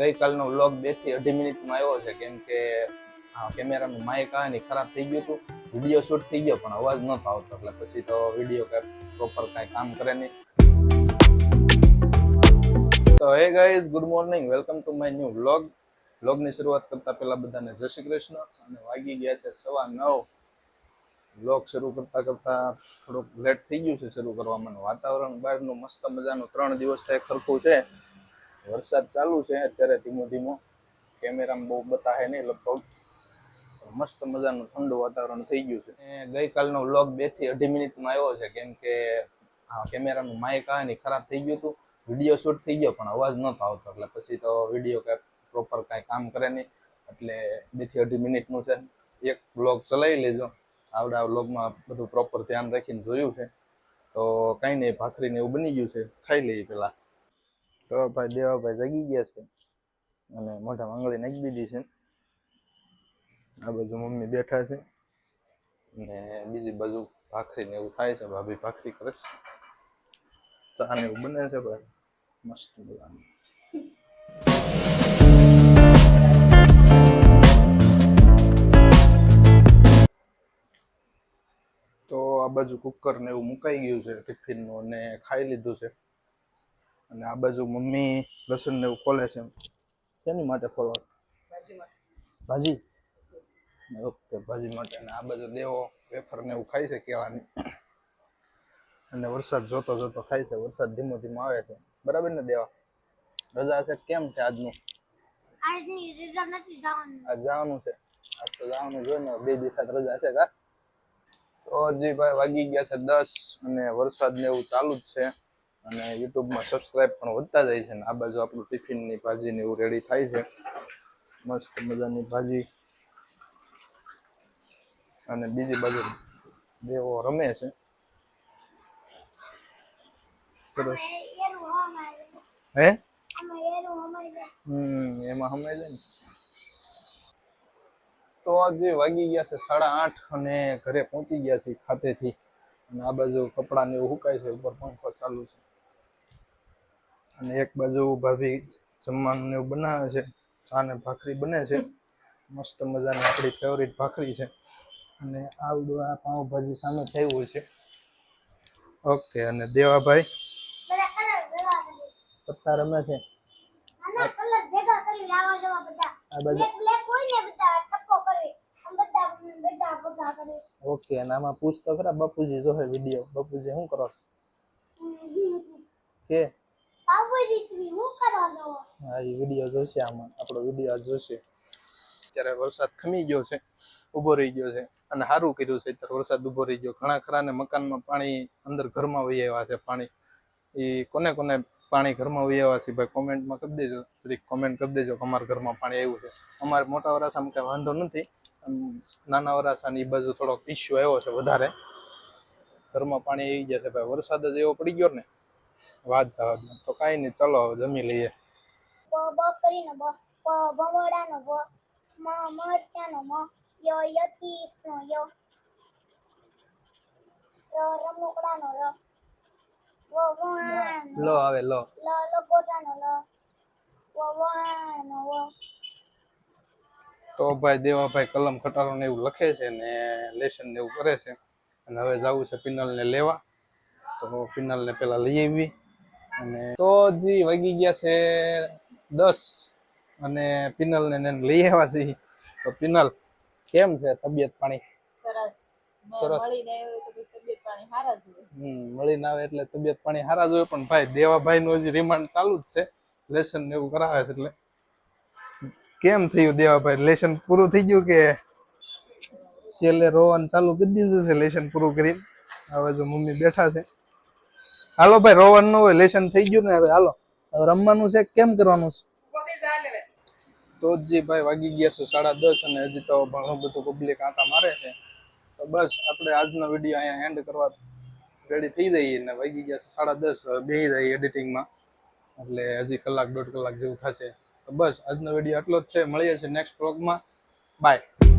ગઈકાલનો vlog બેથી અઢી મિનિટમાં આવ્યો છે, કેમ કે કેમેરાનું માઇક આવે ને ખરાબ થઈ ગયું હતું. વીડિયો શૂટ થઈ ગયો, પણ અવાજ નહોતો આવતો, એટલે પછી તો વીડિયો કઈ પ્રોપર કાંઈ કામ કરે નહીં. તો hey guys good morning welcome to my new vlog વ્લોગની શરૂઆત કરતા પહેલા બધાને જય શ્રી કૃષ્ણ. અને વાગી ગયા છે સવા નવ. વ્લોગ શરૂ કરતા કરતા થોડુંક લેટ થઈ ગયું છે શરૂ કરવામાં વાતાવરણ બહારનું મસ્ત મજાનું ત્રણ દિવસ થાય ખરખું છે. વરસાદ ચાલુ છે, અત્યારે ધીમો ધીમો. કેમેરામાં બહુ બતાવે નહીં, લગભગ મસ્ત મજાનું ઠંડુ વાતાવરણ થઈ ગયું છે. ગઈકાલનો વ્લોગ બેથી અઢી મિનિટમાં આવ્યો છે, કેમ કે કેમેરાનું માઇક આવે ને ખરાબ થઈ ગયું હતું. વીડિયો શૂટ થઈ ગયો, પણ અવાજ નહોતો આવતો, એટલે પછી તો વીડિયો કાંઈ પ્રોપર કાંઈ કામ કરે નહીં. એટલે બેથી અઢી મિનિટનું છે. એક વ્લોગ ચલાવી લેજો. આવડા વ્લોગમાં બધું પ્રોપર ધ્યાન રાખીને જોયું છે. તો કંઈ નહીં, ભાખરીને એવું બની ગયું છે. ખાઈ લઈએ પેલા તો ભાઈ દેવાભાઈ જાગી ગયા છે. અને મોઢામાં આંગળી નાખી દીધી છે. આ બાજુ મમ્મી બેઠા છે. ને બીજી બાજુ ભાખરી ને એવું થાય છે. ભાભી ભાખરી કરે છે. ચા ને એવું બને છે ભાઈ. મસ્ત મજાનું. તો આ બાજુ કુકર ને એવું મુકાઈ ગયું છે. ટિફિનનું ને ખાઈ લીધું છે. અને આ બાજુ મમ્મી લસણ ને એવું ખોલે છે શેની માટે ખોલો ભાજી ઓકે ભાજી માટે. અને આ બાજુ દેવો વેફર ને એવું ખાય છે કહેવાની. અને વરસાદ જોતો જોતો ખાય છે. વરસાદ ધીમો ધીમો આવે છે. બરાબર ને દેવા? રજા છે કેમ છે આજનું? આજે રજા નથી જવાનું. આજ જવાનું છે. આજ તો જવાનું જોઈએ ને. બે દિવસ રજા છે કા? તો હજી ભાઈ વાગી ગયા છે દસ અને વરસાદ ને એવું ચાલુ જ છે. અને યુટ્યુબમાં સબસ્ક્રાઇબ પણ વધતા જાય છે ને આ બાજુ આપણું ટિફિનની ભાજી ને એવું રેડી થાય છે. મસ્ત મજાની ભાજી. અને બીજી બાજુ દેવો રમે છે. સરસ. હે? હમ, એમાં સમય જાય ને. તો આજે વાગી ગયા છે સાડા આઠ અને ઘરે પહોંચી ગયા છે ખાતેથી. અને આ બાજુ કપડાં ને એવું સુકાય છે, ઉપર પંખો ચાલુ છે. અને એક બાજુ ભાભી જમવાનું એવું બનાવે છે ચા ને ભાખરી બને છે. મસ્ત મજાની આપણી ફેવરિટ ભાખરી છે. અને આવડું આ પાઉંભાજી સામે થયું છે. ઓકે અને દેવાભાઈ? પત્તા રમે છે? ઓકે અને આમાં પૂછતો ખરા બાપુજી જોહે વીડિયો બાપુજી શું કરો કે? હું એ વીડિયો જોશે આમાં. આપણો વીડિયો જોશે. અત્યારે વરસાદ ખમી ગયો છે, ઊભો રહી ગયો છે. અને સારું કર્યું છે, અત્યારે વરસાદ ઊભો રહી ગયો. ઘણા ખરા ને મકાનમાં પાણી અંદર ઘરમાં વહી આવ્યા છે, પાણી. એ કોને કોને પાણી ઘરમાં વહી આવ્યા છે, ભાઈ કોમેન્ટમાં કરી દેજો. કોમેન્ટ કરી દેજો કે અમારા ઘરમાં પાણી આવ્યું છે. અમારે મોટા વરાસામાં કાંઈ વાંધો નથી. નાના વરાસાની બાજુ થોડોક ઇસ્યુ આવ્યો છે વધારે. ઘરમાં પાણી આવી ગયા છે, ભાઈ વરસાદ જ એવો પડી ગયો ને. વાત જવા દો તો કાંઈ નહીં ચલો જમી લઈએ. બ બ કરીને બ બ બવડાનો બ મ મરચાનો મ ય યતીશનો ય ર રમકડાનો ર વ વહાણનો લો આવે લો. લ લગોટાનો લ વ વહાણનો વ. તો ભાઈ દેવાભાઈ કલમ ખટારો ને એવું લખે છે ને લેસન ને એવું કરે છે. અને હવે જવું છે પિનલ ને લેવા. તો પિનલ ને પેલા લઈ આવી. અને તો જે વાગી ગયા છે દસ. અને પિનલ ને લઈ આવ્યા છે. તો પિનલ કેમ છે તબિયત પાણી? સરસ. સરસ. મળીને આવે એટલે તબિયત પાણી સારા જ હોય પણ ભાઈ દેવાભાઈ નું હજી રિમાન્ડ ચાલુ જ છે. લેસન ને એવું કરાવે છે એટલે. કેમ થયું દેવાભાઈ? લેસન પૂરું થઈ ગયું કે છેલ્લે રોવાનું ચાલુ કરી દીધું છે લેસન પૂરું કરી હવે જો મમ્મી બેઠા છે. હાલો ભાઈ, રોવનનું લેસન થઈ ગયું ને હવે, હાલો. રમવાનું છે, કેમ કરવાનું છે? તો જ ભાઈ, વાગી ગયા છે સાડા દસ અને હજી તો ઘણું બધું પબ્લિક આંટા મારે છે. તો બસ, આપણે આજનો વીડિયો અહીંયા હેન્ડ કરવા રેડી થઈ જઈએ ને વાગી ગયા સાડા દસ બે જાય એડિટિંગમાં એટલે હજી કલાક, દોઢ કલાક જેવું થશે. તો બસ, આજનો વીડિયો આટલો જ છે. મળીએ છીએ નેક્સ્ટ વ્લોગમાં બાય